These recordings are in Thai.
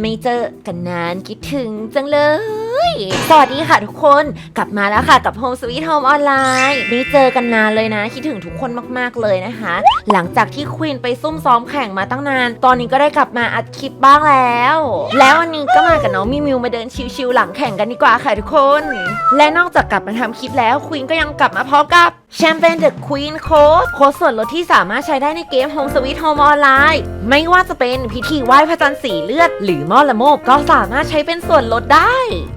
ไม่เจอกันนานคิดถึงจังเลย สวัสดีค่ะทุกคนกลับมาแล้วค่ะกับ Home Sweet Home ออนไลน์ไม่เจอกันนานเลยนะ คิดถึงทุกคนมากๆเลยนะคะ หลังจากที่ควีนไปซุ่มซ้อมแข่งมาตั้งนาน ตอนนี้ก็ได้กลับมาอัดคลิปบ้างแล้ว แล้ววันนี้ก็มากับน้องมิวมิวมาเดินชิวๆหลังแข่งกันดีกว่าค่ะทุกคน และนอกจากกลับมาทำคลิปแล้วควีนก็ยังกลับมาพร้อมกับ แชมเปญเดอะควีนโค้ดโค้ดส่วนลดที่สามารถใช้ได้ในเกม Home Sweet Home ออนไลน์ไม่ว่าจะเป็นพิธีไหว้พระจันทร์สีเลือด หรือมอละโมบก็สามารถใช้เป็นส่วนลดได้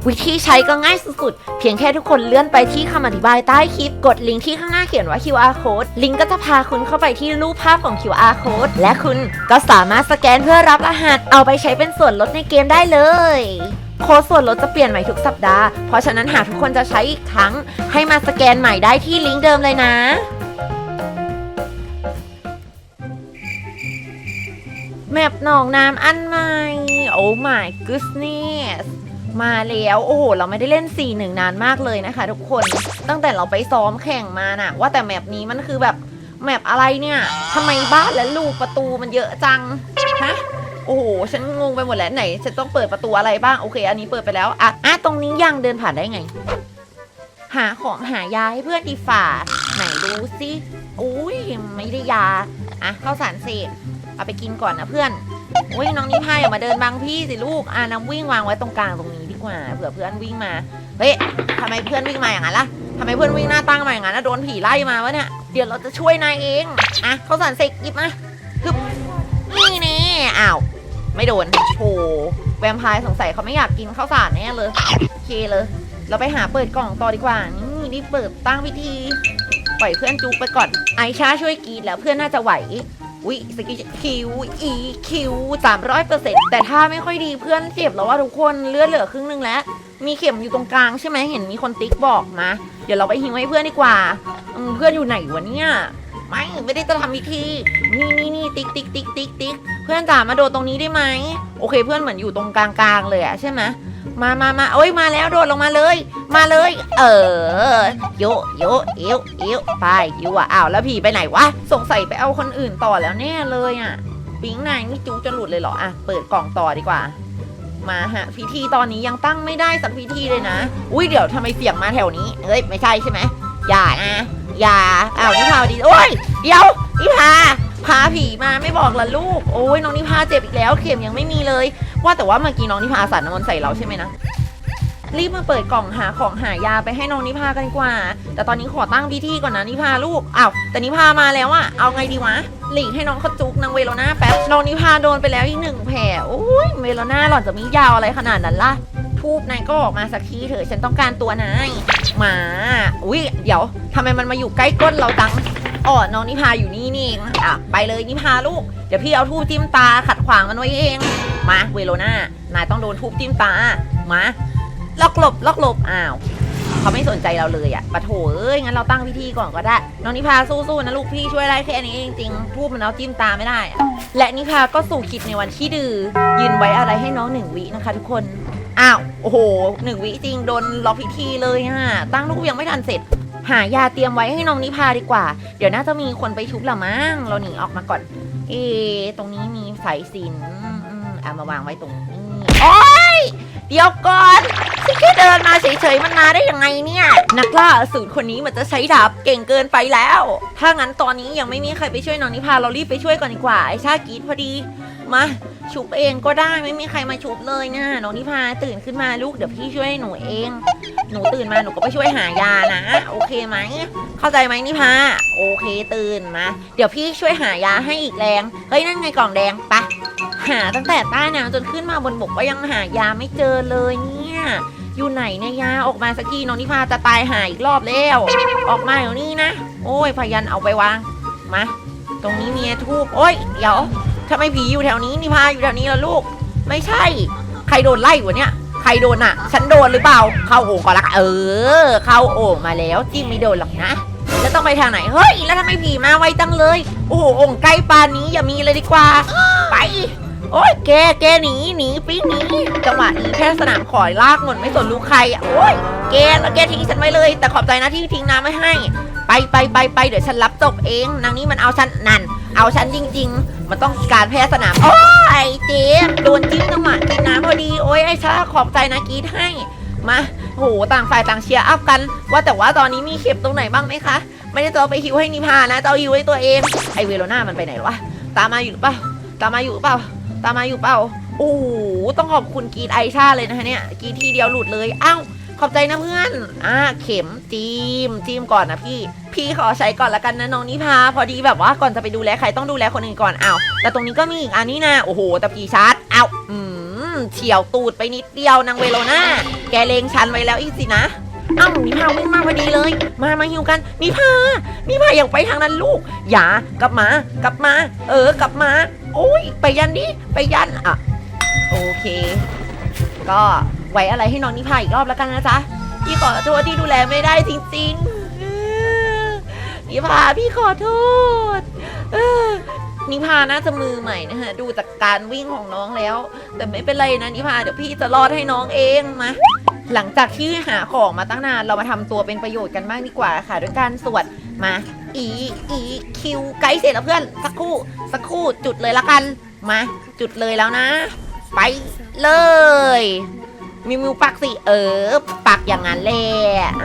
วิธีใช้ก็ง่ายสุดๆ เพียงแค่ทุกคนเลื่อนไปที่คำอธิบายใต้คลิป กดลิงก์ที่ข้างหน้าเขียนว่า QR code ลิงก์ก็จะพาคุณเข้าไปที่รูปภาพของ QR code และคุณก็สามารถสแกนเพื่อรับรหัสเอาไปใช้เป็นส่วนลดในเกมได้เลย โค้ดส่วนลดจะเปลี่ยนใหม่ทุกสัปดาห์ เพราะฉะนั้นหากทุกคนจะใช้อีกครั้ง ให้มาสแกนใหม่ได้ที่ลิงก์เดิมเลยนะ แมปหนองน้ำอันใหม่ โอ้ my goodness มาแล้ว โอ้โห เราไม่ได้เล่น 4 1 นานมากเลยนะคะทุกคน ตั้งแต่เราไปซ้อมแข่งมาน่ะ ว่าแต่แมปนี้มันคือแบบ แมปอะไรเนี่ยทำไมบ้านและลูกประตูมันเยอะจัง ฮะ โอ้โหฉันงงไปหมดแล้วไหนฉันต้องเปิดประตูอะไรบ้างโอเค อันนี้เปิดไปแล้วอะอะตรงนี้ยังเดินผ่านได้ไง หาของหายาให้เพื่อนดีฝ่าไหนดูสิอุ้ยไม่ได้ยาอะข้าวสารเสกเอาไปกินก่อนนะเพื่อนอุ้ยน้องนิพายอย่ามาเดินบังพี่สิลูกอะน้ำวิ่งวางไว้ตรงกลางตรงนี้ดีกว่าเผื่อเพื่อนวิ่งมาเฮ้ยทำไมเพื่อนวิ่งมาอย่างนั้นล่ะทำไมเพื่อนวิ่งหน้าตั้งมาอย่างนั้นนะโดนผีไล่มาวะเนี่ยเดี๋ยวเราจะช่วยนายเองอะข้าวสารเสกหยิบมาฮึบนี่แน่อ้าว ไม่โดนโหแวมพร์สงสัยเขาไม่อยากกินข้าวสารแน่เลยโอเคเลย เราไปหาเปิดกล่องต่อดีกว่า นี่รีบเปิดตั้งพิธี ปล่อยเพื่อนจุกไปก่อน ไอชาช่วยกีดแล้วเพื่อนน่าจะไหววิสกิคิวอีคิวสามร้อยเปอร์เซ็นต์แต่ถ้าไม่ค่อยดีเพื่อนเจ็บแล้วว่าทุกคนเลือดเหลือครึ่งนึงแล้ว มีเข็มอยู่ตรงกลางใช่ไหมเห็นมีคนติ๊กบอกมา เดี๋ยวเราไปหิวให้เพื่อนดีกว่า เพื่อนอยู่ไหนวะเนี่ย ไม่ไม่ได้จะทำพิธีนี่นี่นี่ติ๊กติ๊กติ๊กติ๊กติ๊กเพื่อนจ๋ามาโดดตรงนี้ได้ไหมโอเคเพื่อนเหมือนอยู่ตรงกลางๆเลยอะใช่ไหมมามามาโอ้ยมาแล้วโดดลงมาเลย มาเลย เออโยโยเอวเอวไปยูอะอ้าวแล้วผีไปไหนวะสงสัยไปเอาคนอื่นต่อแล้วแน่เลยอะปิ๊งนายนี่จูจะหลุดเลยเหรออะเปิดกล่องต่อดีกว่า มาฮะพิธีตอนนี้ยังตั้งไม่ได้สักพิธีเลยนะ อุ้ยเดี๋ยวทำไมเสียงมาแถวนี้เฮ้ยไม่ใช่ใช่ไหมอย่านะ อย่าอ้าวนิพาดี โอ้ย เดี๋ยวนิพา พาผีมาไม่บอกละลูก โอ้ยน้องนิพาเจ็บอีกแล้ว เข็มยังไม่มีเลย ว่าแต่ว่าเมื่อกี้น้องนิพาสาดน้ำมนต์ใส่เราใช่ไหมนะ รีบมาเปิดกล่องหาของหายาไปให้น้องนิพากันดีกว่า แต่ตอนนี้ขอตั้งพิธีก่อนนะนิพาลูก อ้าวแต่นิพามาแล้วอะเอาไงดีวะ หลีกให้น้องเขาจุกนางเวโรนาแป๊บ น้องนิพาโดนไปแล้วอีกหนึ่งแผล โอ้ยเวโรนาหล่อนจะมียาวอะไรขนาดนั้นล่ะ ทูบนายก็ออกมาสักทีเถอะฉันต้องการตัวนายมาอุ้ยเดี๋ยวทำไมมันมาอยู่ใกล้ก้นเราจังอ๋อน้องนิพาอยู่นี่นี่เองอะไปเลยนิพาลูกเดี๋ยวพี่เอาทูบจิ้มตาขัดขวางมันไว้เองมาเวโรนานายต้องโดนทูบจิ้มตามาล็อกหลบล็อกหลบอ้าวเขาไม่สนใจเราเลยอะปะโถเอ้ยงั้นเราตั้งพิธีก่อนก็ได้ น้องนิพาสู้ๆนะลูกพี่ช่วยได้แค่นี้เองจริงๆทูบมันเอาจิ้มตาไม่ได้ และนิพาก็สู่คิดในวันที่ดื้อยืนไว้อะไรให้น้องหนึ่งวินะคะทุกคน อ้าว โอ้โหหนึ่งวิจริงโดนล็อกพิธีเลยอะตั้งลูกยังไม่ทันเสร็จ หายาเตรียมไว้ให้น้องนิพาดีกว่า เดี๋ยวน่าจะมีคนไปชุบละมั้งเราหนีออกมาก่อน เอ ตรงนี้มีสายสินอืมเอามาวางไว้ตรงนี้ โอ๊ย เดี๋ยวก่อนฉันแค่เดินมาเฉยๆมันมาได้ยังไงเนี่ย นักล่าอสูรคนนี้มันจะใช้ดาบเก่งเกินไปแล้ว ถ้างั้นตอนนี้ยังไม่มีใครไปช่วยน้องนิพาเรารีบไปช่วยก่อนดีกว่าไอชากีดพอดี มา ชุบเองก็ได้ไม่มีใครมาชุบเลยนะน้องนิพาตื่นขึ้นมาลูกเดี๋ยวพี่ช่วยหนูเอง หนูตื่นมาหนูก็ไปช่วยหายานะ โอเคไหมเข้าใจไหมนิพาโอเคตื่นมาเดี๋ยวพี่ช่วยหายาให้อีกแรงเฮ้ยนั่นไงกล่องแดงไปะหาตั้งแต่ใต้น้ำจนขึ้นมาบนบกก็ยังหายาไม่เจอเลยเนี่ยอยู่ไหนเนี่ยยาออกมาสักทีน้องนิพาจะตายหายอีกรอบแล้วออกมาเดี๋ยวนี้นะโอ้ยพยันเอาไปวางมาตรงนี้มีทูบโอ้ยเดี๋ยว ทำไมผีอยู่แถวนี้นิพาอยู่แถวนี้แล้วลูก ไม่ใช่ ใครโดนไล่วะเนี่ย ใครโดนอะ ฉันโดนหรือเปล่า เข้าโอ่งก่อนละเออ เข้าโอ่งมาแล้วจริงไม่โดนหรอกนะ แล้วต้องไปทางไหน เฮ้ย แล้วทำไมผีมาไวจังเลย โอ้โหโอ่งใกล้ปานนี้อย่ามีเลยดีกว่า ไป โอ้ยแกแกหนีหนีปิ๊งหนีจังหวะนี้แค่สนามขอยลากหมดไม่สนลูกใครอะโอ้ยแกแล้วแกทิ้งฉันไว้เลย แต่ขอบใจนะที่ทิ้งน้ำไม่ให้ ไปไปไปไปเดี๋ยวฉันรับจบเองนางนี้มันเอาฉันนั่น เอาฉันจริง ๆ มันต้องการแพ้สนาม โอ้ยเจ๊โดนจิ้มจังหวะกินน้ำพอดี โอ้ยไอชาขอบใจนะกรีดให้ มาโหต่างฝ่ายต่างเชียร์อัพกัน ว่าแต่ว่าตอนนี้มีเข็มตรงไหนบ้างไหมคะ ไม่ได้จะเอาไปฮิวให้นิพานะจะเอาฮิวให้ตัวเอง ไอเวโรนามันไปไหนวะ ตามมาอยู่หรือเปล่า ตามมาอยู่หรือเปล่า ตามมาอยู่เปล่า โอ้โหต้องขอบคุณกรีดไอชาเลยนะคะเนี่ยกรีดทีเดียวหลุดเลย อ้าว ขอบใจนะเพื่อนอ่าเข็มจีมจีมก่อนนะพี่ พี่ขอใช้ก่อนละกันนะน้องนิพา พอดีแบบว่าก่อนจะไปดูแลใครต้องดูแลคนอื่นก่อนอ้าวแต่ตรงนี้ก็มีอีกอันนี้นะโอ้โหแต่พี่ชาร์จอ้าวอืมเฉียวตูดไปนิดเดียวนางเวโรนาแกเลงชันไว้แล้วอีกสินะอ้านิพาวิ่งมาพอดีเลย มามาหิวกันนิพานิพาอย่าไปทางนั้นลูก อย่ากลับมา กลับมา เออ กลับมา โอ้ย ไปยันดิ ไปยันอะ โอเค ก็ ไว้อะไรให้น้องนิพาอีกรอบแล้วกันนะจ๊ะพี่ขอโทษที่ดูแลไม่ได้จริงๆนิพาพี่ขอโทษนิพาน่าจะมือใหม่นะฮะดูจากการวิ่งของน้องแล้ว แต่ไม่เป็นไรนะนิพาเดี๋ยวพี่จะรอดให้น้องเองมาหลังจากที่หาของมาตั้งนานเรามาทำตัวเป็นประโยชน์กันบ้างดีกว่าค่ะด้วยการสวดมาอีอีคิวไกด์เสร็จแล้วเพื่อนสักครู่สักครู่จุดเลยละกัน มา จุดเลยแล้วนะ ไปเลย มิวมิวปักสิเออ ปักอย่างนั้นแหละ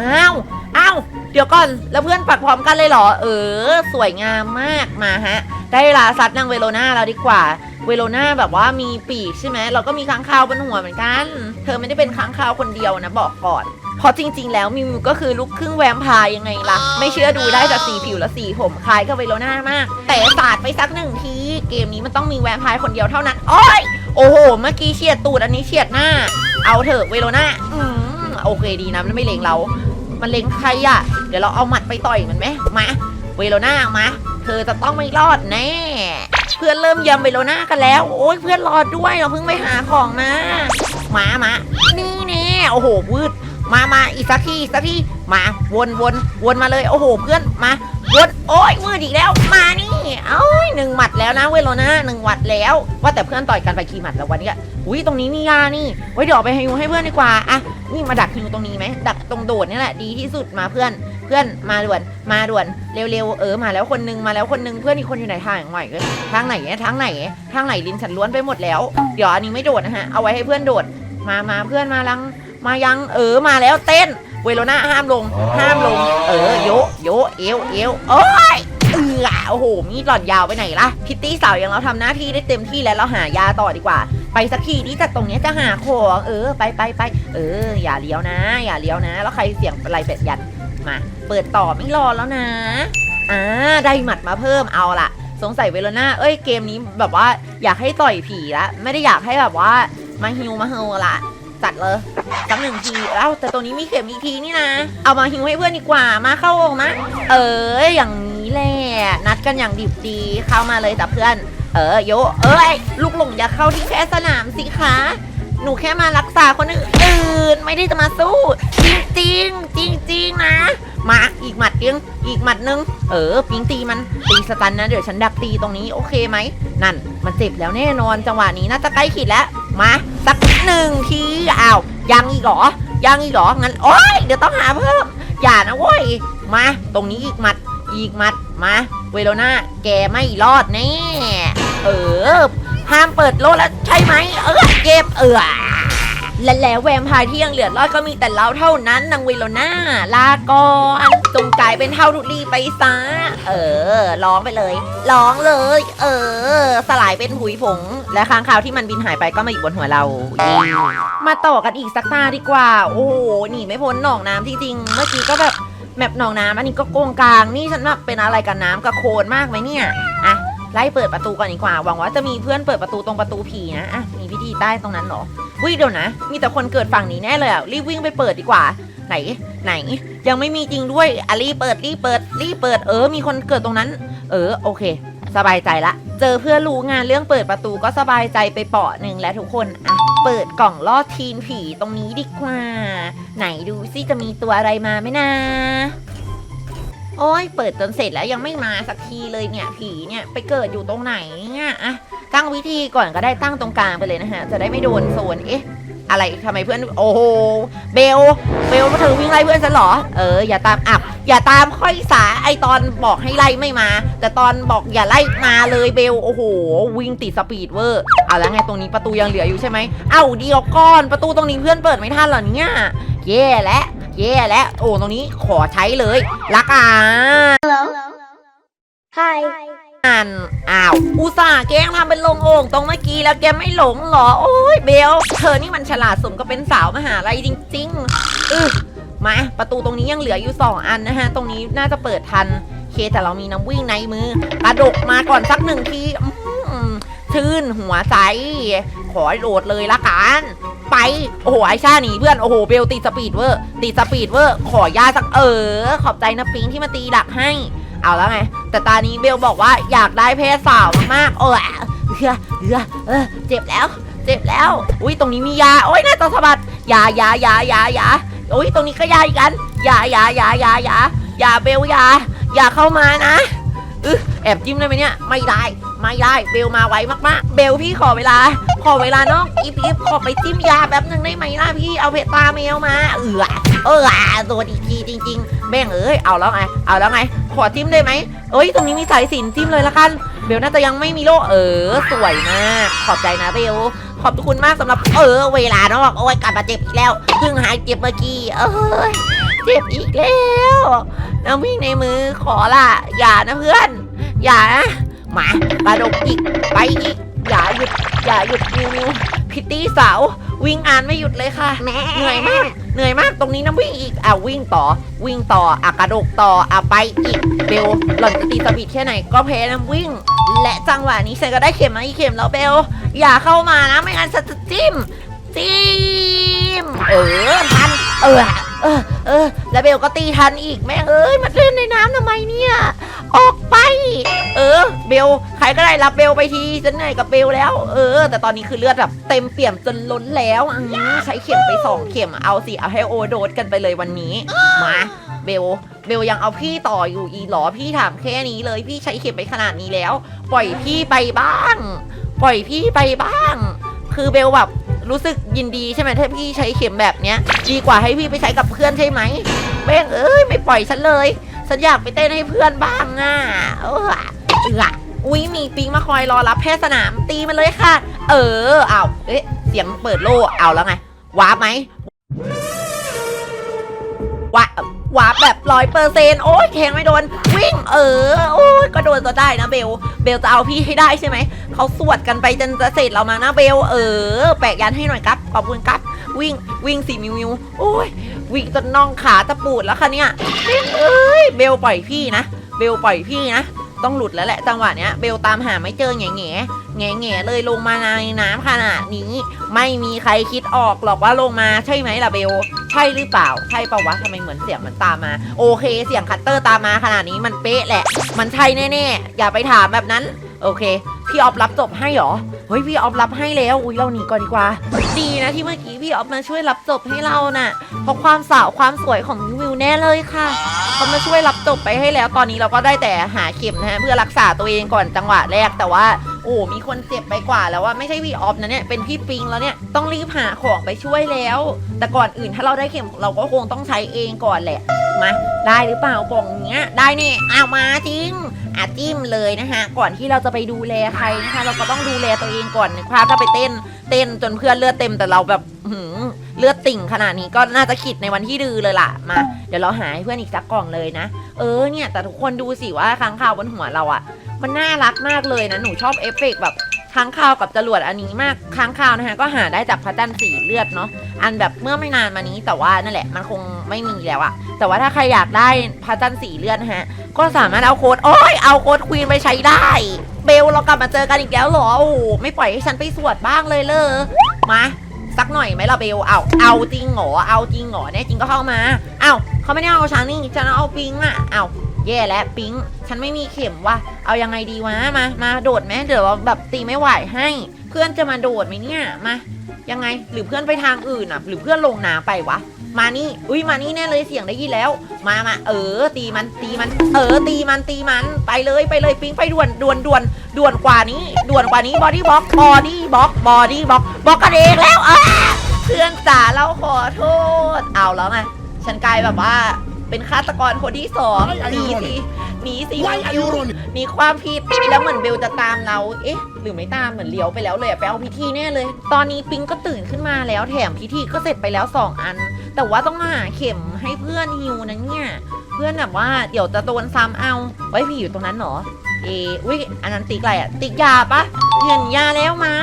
อ้าวอ้าวเดี๋ยวก่อนแล้วเพื่อนปักพร้อมกันเลยเหรอ เออ สวยงามมากมาฮะ ได้เวลาซัดนางเวโรนาแล้วดีกว่า เวโรนาแบบว่ามีปีกใช่ไหมเราก็มีค้างคาวบนหัวเหมือนกัน เธอไม่ได้เป็นค้างคาวคนเดียวนะบอกก่อนเพราะจริง ๆ แล้วมิวมิวก็คือลูกครึ่งแวมพร์ยังไงล่ะ ไม่เชื่อดูได้จากสีผิวและสีผมคล้ายกับเวโรนามาก แต่สาดไปสักหนึ่งที เกมนี้มันต้องมีแวมพร์คนเดียวเท่านั้น โอ้ย โอ้โห เมื่อกี้เฉียดตูดอันนี้เฉียดหน้า เอาเถอะเวโรนาอืมโอเคดีนะมันไม่เลงเรา มันเลงใครอะเดี๋ยวเราเอาหมัดไปต่อยมันไหมมา เวโรนามา เธอจะต้องไม่รอดแน่ เพื่อนเริ่มยำเวโรนากันแล้ว โอ้ยเพื่อนรอด้วยเราเพิ่งไปหาของมา มามานี่แน่โอ้โหวืด มามาอีกสักทีสักทีมาวนวนวนมาเลยโอ้โหเพื่อนมาวนโอ้ยมืดอีกแล้วมานี่เอ้ยหนึ่งหมัดแล้วนะเวโรนาหนึ่งหมัดแล้ว ว่าแต่เพื่อนต่อยกันไปกี่หมัดแล้ววันนี้อุ้ยตรงนี้มียานี่ไว้เดี๋ยวไปให้ยูให้เพื่อนดีกว่าอะนี่มาดักฮิวตรงนี้ไหมดักตรงโดดนี่แหละดีที่สุดมาเพื่อนเพื่อนมาด่วนมาด่วนเร็วๆเออมาแล้วคนนึงมาแล้วคนนึงเพื่อนอีกคนอยู่ไหนทางไหนทางไหนทางไหนทางไหนลินฉันล้วนไปหมดแล้ว เดี๋ยวอันนี้ไม่โดดนะฮะเอาไว้ให้เพื่อนโดดมามาเพื่อนมาลัง มายังเออมาแล้วเต้น เวโรนาห้ามลง ห้ามลง เออโยโยเอวเอวโอ้ยเออโอ้โห มีดหลอดยาวไปไหนล่ะ พิตตี้สาวอย่างเราทำหน้าที่ได้เต็มที่แล้วเราหายาต่อดีกว่า ไปสักทีนี้จากตรงนี้จะหาของเออ ไปไปไปเออ อย่าเลี้ยวนะ อย่าเลี้ยวนะ แล้วใครเสียงอะไรเป็ดยันมา เปิดต่อไม่รอแล้วนะอ่าได้หมัดมาเพิ่มเอาล่ะสงสัยเวโรนาเอ้ยเกมนี้แบบว่าอยากให้ต่อยผีละไม่ได้อยากให้แบบว่ามาฮิวมาเฮลละ จัดเลยสักหนึ่งทีเอ้าแต่ตัวนี้มีเข็มอีกทีนี่นะ เอามาหิวให้เพื่อนดีกว่ามาเข้าวงมา เอออย่างนี้แหละนัดกันอย่างดิบดีเข้ามาเลยแต่เพื่อน เออโยเอ้ยลูกหลงอย่าเข้าที่แค่สนามสิคะหนูแค่มารักษาคนอื่นไม่ได้จะมาสู้ จริงจริงจริงๆนะ มาอีกหมัดเดียงอีกหมัดนึง เออ ปิงตีมันตีสตันนะ เดี๋ยวฉันดักตีตรงนี้โอเคไหม นั่น มันเจ็บแล้วแน่นอนจังหวะนี้น่าจะใกล้ขีดแล้ว มาสักหนึ่งทีอ้าวยังอีกเหรอ ยังอีกเหรอ งั้นโอ๊ยเดี๋ยวต้องหาเพิ่ม อย่านะเว้ย มา ตรงนี้อีกหมัด อีกหมัด มา เวโรนาแกไม่รอดแน่ เออ ห้ามเปิดโลดแล้วใช่ไหม เออ เจ็บเออ และแล้วแวมพร์ที่ยังเหลือรอดก็มีแต่เราเท่านั้นนางเวโรนาลาก่อนจงกลายเป็นเท่าทุลีไปซะ เออ ร้องไปเลย ร้องเลย เออ สลายเป็นผุยผง และค้างคาวที่มันบินหายไปก็มาอยู่บนหัวเรา มาต่อกันอีกสักตาดีกว่า โอ้โหหนีไม่พ้นหนองน้ำจริงๆ เมื่อกี้ก็แบบแมปหนองน้ำอันนี้ก็โกงกลาง นี่ฉันว่าเป็นอะไรกับน้ำกับโคลนมากไหมเนี่ย ไล่เปิดประตูก่อนดีกว่า หวังว่าจะมีเพื่อนเปิดประตูตรงประตูผีนะอะมีพิธีใต้ตรงนั้นเหรอวิ่งเดี๋ยวนะ มีแต่คนเกิดฝั่งนี้แน่เลยอะรีบวิ่งไปเปิดดีกว่า ไหนไหน ยังไม่มีจริงด้วยอะรีบเปิดรีบเปิดรีบเปิดเออ มีคนเกิดตรงนั้น เออโอเค สบายใจละ เจอเพื่อนรู้งานเรื่องเปิดประตูก็สบายใจไปเปาะหนึ่งแล้วทุกคนอะเปิดกล่องล่อทีนผีตรงนี้ดีกว่า ไหนดูซิจะมีตัวอะไรมาไหมนะ โอ้ยเปิดจนเสร็จแล้วยังไม่มาสักทีเลยเนี่ยผีเนี่ยไปเกิดอยู่ตรงไหนเนี่ยอะตั้งวิธีก่อนก็ได้ตั้งตรงกลางไปเลยนะฮะ จะได้ไม่โดนโซนเอ๊ะอะไรทำไมเพื่อนโอ้โหเบลเบลมาเธอวิ่งไล่เพื่อนฉันเหรอเอออย่าตามอับอย่าตามค่อยสาไอตอนบอกให้ไล่ไม่มา แต่ตอนบอกอย่าไล่มาเลยเบลโอ้โห วิ่งติดสปีดเวอร์เอาแล้วไงตรงนี้ประตูยังเหลืออยู่ใช่ไหมเอ้าเดียวก่อนประตูตรงนี้เพื่อนเปิดไม่ทันเหรอเนี่ยแย่แล้ว แย่แล้วโอ้ตรงนี้ขอใช้เลยละกัน Hi. อันอ้าวอุตส่าห์แกล้งทำเป็นลงโอ่งตรงเมื่อกี้แล้วแกไม่หลงเหรอ โอ้ยเบลเธอนี่มันฉลาดสมกับเป็นสาวมหาลัยจริงๆอือมาประตูตรงนี้ยังเหลืออยู่ 2 อันนะฮะ ตรงนี้น่าจะเปิดทันเคแต่เรามีน้ำวิ่งในมือกระดกมาก่อนสักหนึ่งทีอื้อหือชื่นหัวใจ ขอโหลดเลยละกัน ไปโอ้โหไอชาหนีเพื่อนโอ้โหเบลตีสปีดเวอร์ตีสปีดเวอร์ขอยาสักเออ ขอบใจนะปิงที่มาตีดักให้ เอาแล้วไง แต่ตานี้เบลบอกว่าอยากได้เพศสาวมากๆเออเออเออเออเจ็บแล้ว เจ็บแล้ว อุ้ยตรงนี้มียาโอ้ยน่าจะสะบัดยายายายายาอุ้ยตรงนี้ก็ยาอีกอันยายายายายายาเบลยาอย่าเข้ามานะเออแอบจิ้มได้ไหมเนี่ยไม่ได้ ไม่ได้เบลมาไวมากๆ เบลพี่ขอเวลา ขอเวลานอกอีฟอีฟขอไปจิ้มยาแป๊บหนึ่งได้ไหมล่ะพี่เอาเพตาเมลมา เออเออโดนอีกทีจริง ๆแม่งเอ้ยเอาแล้วไงเอาแล้วไงขอจิ้มได้ไหมเอ้ยตรงนี้มีสายสินจิ้มเลยละกันเบลน่าจะยังไม่มีโล่เออ สวยมากขอบใจนะเบลขอบคุณมากสำหรับเออ เวลานอกโอ้ยกลับมาเจ็บอีกแล้วเพิ่งหายเจ็บเมื่อกี้เอ้ยเจ็บอีกแล้วน้ำวิ่งในมือขอละอย่านะเพื่อน อย่านะ มาปลาดกอีกไปอีกอย่าหยุดอย่าหยุดนิวนิวพิตตี้สาว วิ่งอ่านไม่หยุดเลยค่ะเหนื่อยมากเหนื่อยมากตรงนี้น้ำวิ่งอีกอะวิ่งต่อ วิ่งต่ออะกระดกต่ออะไปอีกเบลหล่อนจะตีสปีดแค่ไหนก็แพ้น้ำวิ่ง และจังหวะนี้ฉันก็ได้เข็มมาอีกเข็มแล้วเบลอย่าเข้ามานะไม่งั้นฉันจะจิ้มจิ้มเออทันเออเออเออแล้วเบลก็ตีทันอีกแม่งเอ้ยมาเล่นในน้ำทำไมเนี่ย ออกไป เออ เบลใครก็ได้รับเบลไปทีฉันเหนื่อยกับเบลแล้ว เออ แต่ตอนนี้คือเลือดแบบเต็มเปี่ยมจนล้นแล้วอืมใช้เข็มไปสองเข็มเอาสิเอาให้โอโดสกันไปเลยวันนี้มาเบลเบลยังเอาพี่ต่ออยู่อีหรอพี่ถามแค่นี้เลยพี่ใช้เข็มไปขนาดนี้แล้ว ปล่อยพี่ไปบ้าง ปล่อยพี่ไปบ้าง คือเบลแบบรู้สึกยินดีใช่ไหมถ้าพี่ใช้เข็มแบบเนี้ย ดีกว่าให้พี่ไปใช้กับเพื่อนใช่ไหมแม่งเอ้ยไม่ปล่อยฉันเลย ฉันอยากไปเต้นให้เพื่อนบ้างอะเออเอออุ้ยมีปิงมาคอยรอรับแพทย์สนามตีมันเลยค่ะ เออเอาเอ๊ะเสียงเปิดโล่เอาแล้วไงวาร์ปไหมวาร์ปวาร์ปแบบร้อยเปอร์เซนโอ้ยแทงไม่โดน วิ่งเออโอ้ยก็โดนตัวได้นะเบล เบลจะเอาพี่ให้ได้ใช่ไหม เขาสวดกันไปจนจะเสร็จเรามานะเบล เออ แปะยันให้หน่อยครับ ขอบคุณครับ วิ่งวิ่งสี่มิวมิวโอ้ยวิ่งจนน่องขาจะปูดแล้วค่ะเนี่ยเอ้ยเบลปล่อยพี่นะ เบลปล่อยพี่นะ ต้องหลุดแล้วแหละจังหวะเนี้ยเบลตามหาไม่เจอแง่แง่แง่แง่เลยลงมาในน้ำขนาดนี้ ไม่มีใครคิดออกหรอกว่าลงมาใช่ไหมล่ะเบลใช่หรือเปล่าใช่ปะวะทำไมเหมือนเสียงมันตามมา โอเค เสียงคัตเตอร์ตามมาขนาดนี้มันเป๊ะแหละ มันใช่แน่ๆอย่าไปถามแบบนั้น โอเค พี่ออฟรับจบให้เหรอเฮ้ยพี่ออฟรับให้แล้วอุ้ยเราหนีก่อนดีกว่า ดีนะที่เมื่อกี้พี่ออฟมาช่วยรับจบให้เราน่ะ เพราะความสาวความสวยของวิวแน่เลยค่ะเขามาช่วยรับจบไปให้แล้ว ตอนนี้เราก็ได้แต่หาเข็มนะฮะเพื่อรักษาตัวเองก่อนจังหวะแรกแต่ว่าโอ้ มีคนเจ็บไปกว่าแล้วว่าไม่ใช่พี่ออฟนะเนี่ย เป็นพี่ปิงแล้วเนี่ย ต้องรีบหาของไปช่วยแล้ว แต่ก่อนอื่นถ้าเราได้เข็มเราก็คงต้องใช้เองก่อนแหละ มา ได้หรือเปล่ากล่องเนี้ย ได้นี่เอามาจริงอะจิ้มเลยนะคะก่อนที่เราจะไปดูแลใครนะคะ เราก็ต้องดูแลตัวเองก่อนนะครับถ้าไปเต้น เต้นจนเพื่อนเลือดเต็มแต่เราแบบหืม เลือดติ่งขนาดนี้ก็น่าจะขิดในวันที่ดือเลยล่ะมา เดี๋ยวเราหาให้เพื่อนอีกสักกล่องเลยนะ เออเนี่ยแต่ทุกคนดูสิว่าค้างคาวบนหัวเราอะมันน่ารักมากเลยนะหนูชอบเอฟเฟกต์แบบค้างคาวกับจรวดอันนี้มากค้างคาวนะคะก็หาได้จากพระจันทร์สีเลือดเนาะอันแบบเมื่อไม่นานมานี้แต่ว่านั่นแหละมันคงไม่มีแล้วอะแต่ว่าถ้าใครอยากได้พระจันทร์สีเลือดนะฮะก็สามารถเอาโค้ดโอ้ยเอาโค้ดควีนไปใช้ได้ เบลเรากลับมาเจอกันอีกแล้วเหรอโอ้ไม่ปล่อยให้ฉันไปสวดบ้างเลยเลยมา สักหน่อยไหมล่ะเบลเอาเอาจริงเหรอเอาจริงเหรอแน่จริงก็เข้ามาเอาเขาไม่ได้เอาฉันนี่ฉันเอาปิงอะเอาแย่แล้วปิงฉันไม่มีเข็มว่ะเอายังไงดีวะมามาโดดไหมเดี๋ยวเราแบบตีไม่ไหวให้ เพื่อนจะมาโดดไหมเนี่ยมา ยังไง หรือเพื่อนไปทางอื่นอะ หรือเพื่อนลงน้ำไปวะ มานี่ อุ้ยมานี่แน่เลยเสียงได้ยินแล้ว มามาเออ ตีมัน ตีมัน เออ ตีมัน ตีมัน ไปเลยไปเลยปิ๊งไปด่วนด่วนด่วนด่วนกว่านี้ ด่วนกว่านี้บอดี้บล็อกบอดี้บล็อกบอดี้บล็อกบล็อกกันเองแล้วอะเพื่อนจ๋าเราขอโทษ เอาแล้วไงฉันกลายแบบว่า เป็นฆาตกรคนที่สองหนีสิหนีสิ Why are you running? หนีความผิดแล้วเหมือนเบลจะตามเรา เอ๊ะ หรือไม่ตามเหมือนเลี้ยวไปแล้วเลยอะไปเอาพิธีแน่เลย ตอนนี้ปิงก็ตื่นขึ้นมาแล้วแถมพิธีก็เสร็จไปแล้วสองอัน แต่ว่าต้องหาเข็มให้เพื่อนฮิวนะเนี่ย เพื่อนแบบว่าเดี๋ยวจะโดนซ้ำเอา ไว้พี่อยู่ตรงนั้นเหรอ เอออุ้ยอันนั้นติ๊กอะไรอะติ๊กยาปะเห็นยาแล้วมา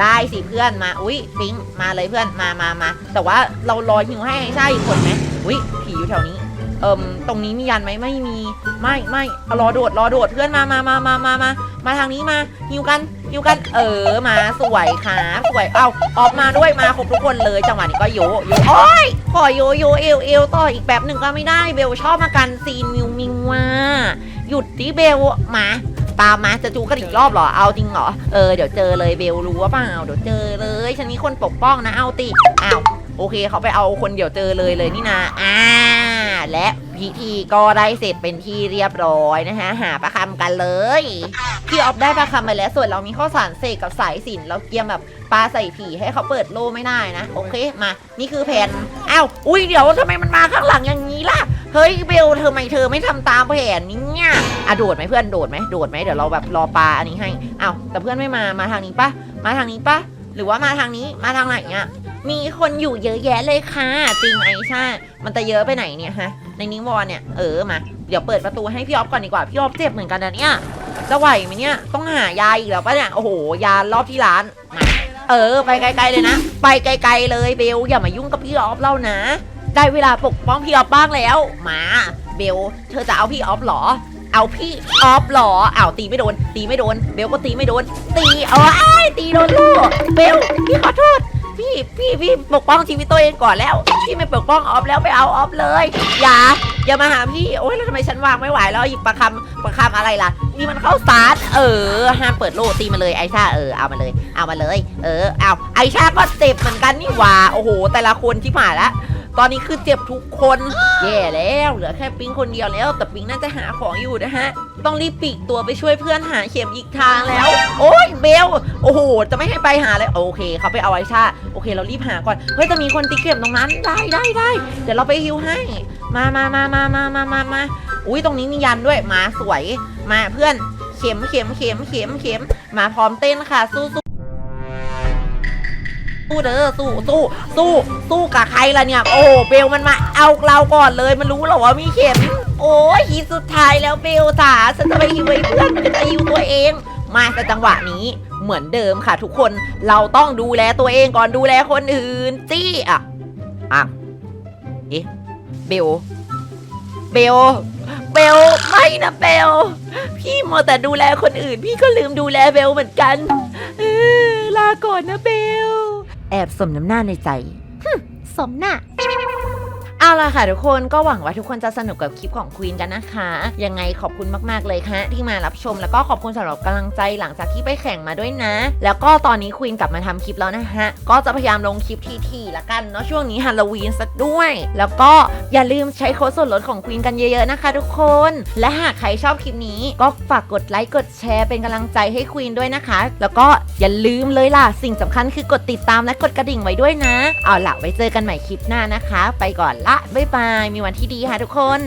ได้สิเพื่อนมา อุ้ยปิงมาเลยเพื่อนมามามาแต่ว่าเรารอฮิวให้ใช่อีกคนไหมอุ้ยผีอยู่แถวนี้ เอิมตรงนี้มียันไหมไม่มีไม่ไม่เอารอโดดรอโดดเพื่อนมามามามามามามาทางนี้มาฮิวกันฮิวกันเออมาสวยครับสวยเอาออกมาด้วยมาครบทุกคนเลยจังหวะนี้ก็โยโยโอ้ยขอโยโยเอวเอวต่ออีกแบบหนึ่งก็ไม่ได้เบลชอบมากันซีนมิวมิวว่าหยุดดิเบลมาตามมาจะจูกันอีกรอบเหรอ เอาจริงเหรอ เออ เดี๋ยวเจอเลยเบลรู้ว่าเปล่า เดี๋ยวเจอเลย ฉันมีคนปกป้องนะ เอาติอ้าว โอเคเขาไปเอาคนเดียวเจอเลยเลยนี่นะอ่าและพิธีก็ได้เสร็จเป็นที่เรียบร้อยนะคะหาประคำกันเลยพี่ออฟได้ประคำไปแล้วส่วนเรามีข้าวสารเสกกับสายสินเราเกียมแบบปลาใส่ผีให้เขาเปิดโล่ไม่ได้นะ โอเคมา นี่คือแผนอ้าวอุ้ยเดี๋ยวทำไมมันมาข้างหลังอย่างนี้ล่ะเฮ้ยเบลเธอไม่เธอไม่ทำตามแผนนี้เนี่ยอะโดดไหมเพื่อนโดดไหมโดดไหมเดี๋ยวเราแบบรอปลาอันนี้ให้อ้าวแต่เพื่อนไม่มามาทางนี้ปะมาทางนี้ปะ หรือว่ามาทางนี้มาทางไหนอะมีคนอยู่เยอะแยะเลยค่ะ จริงไอใช่มันจะเยอะไปไหนเนี่ยฮะ ในนิวรณ์เนี่ย เออมา เดี๋ยวเปิดประตูให้พี่ออฟก่อนดีกว่า พี่ออฟเจ็บเหมือนกันนะเนี่ย จะไหวไหมเนี่ย ต้องหายาอีกแล้วปะเนี่ย โอ้โห ยารอบที่ร้าน มา เออ ไปไกลๆเลยนะ ไปไกลๆเลยเบล อย่ามายุ่งกับพี่ออฟเล่านะ ได้เวลาปกป้องพี่ออฟบ้างแล้ว มา เบล เธอจะเอาพี่ออฟเหรอ เอาพี่ออฟหรออ้าวตีไม่โดน ตีไม่โดน เบลก็ตีไม่โดน ตีเอาไอ้ตีโดนลูกเบลพี่ขอโทษพี่พี่พี่ปกป้องชีวิตตัวเองก่อนแล้ว พี่ไม่ปกป้องออฟแล้วไปเอาออฟเลย อย่า อย่ามาหาพี่โอ๊ยแล้วทำไมฉันวางไม่ไหวแล้วหยิบประคำประคำอะไรล่ะ นี่มันเข้าสารเออห้ามเปิดโลตีมาเลยไอชาเออเอามาเลย เอามาเลย เออเอาไอชาก็เจ็บเหมือนกันนี่หว่าโอ้โห แต่ละคนที่ผ่านละ ตอนนี้คือเจ็บทุกคนแย่แล้วเหลือแค่ปิงคนเดียวแล้ว แต่ปิงน่าจะหาของอยู่นะฮะ ต้องรีบปีกตัวไปช่วยเพื่อนหาเข็มอีกทางแล้ว โอ้ยเบลโอ้โหจะไม่ให้ไปหาเลยโอเคเขาไปเอาไอชาโอเคเรารีบหาก่อนเฮ้ยจะมีคนตีเข็มตรงนั้นได้ได้ได้เดี๋ยวเราไปฮิวให้มามามามามามามามาอุ้ยตรงนี้มียันด้วยมาสวยมาเพื่อนเข็มเข็มเข็มเข็มเข็มมาพร้อมเต้นค่ะสู้ สู้เด้อสู้สู้สู้สู้กับใครล่ะเนี่ย โอ้เบลมันมาเอาเราก่อนเลยมันรู้หรอว่ามีเข็ม โอ้ยทีสุดท้ายแล้วเบลจ๋าฉันจะไปฮิวไอ้เพื่อนมันจะฮิวตัวเอง มาแต่จังหวะนี้เหมือนเดิมค่ะทุกคนเราต้องดูแลตัวเองก่อนดูแลคนอื่นจี้อะอะเอ๊ะเบลเบลเบลไม่นะเบลพี่มัวแต่ดูแลคนอื่น พี่ก็ลืมดูแลเบลเหมือนกันเออลาก่อนนะเบล แอบสมน้ำหน้าในใจสมหน้า เอาล่ะค่ะทุกคนก็หวังว่าทุกคนจะสนุกกับคลิปของควีนกันนะคะ ยังไงขอบคุณมากๆเลยค่ะที่มารับชมแล้วก็ขอบคุณสำหรับกำลังใจหลังจากที่ไปแข่งมาด้วยนะ แล้วก็ตอนนี้ควีนกลับมาทำคลิปแล้วนะฮะก็จะพยายามลงคลิปทีๆละกันเนาะช่วงนี้ฮาโลวีนสักด้วย แล้วก็อย่าลืมใช้โค้ดส่วนลดของควีนกันเยอะๆนะคะ ทุกคน และหากใครชอบคลิปนี้ ก็ฝากกดไลค์กดแชร์เป็นกำลังใจให้ควีนด้วยนะคะ แล้วก็อย่าลืมเลยล่ะสิ่งสำคัญคือกดติดตามและกดกระดิ่งไว้ด้วยนะ เอาล่ะไว้เจอกันใหม่คลิปหน้านะคะ ไปก่อนละบ๊ายบาย มีวันที่ดีค่ะทุกคน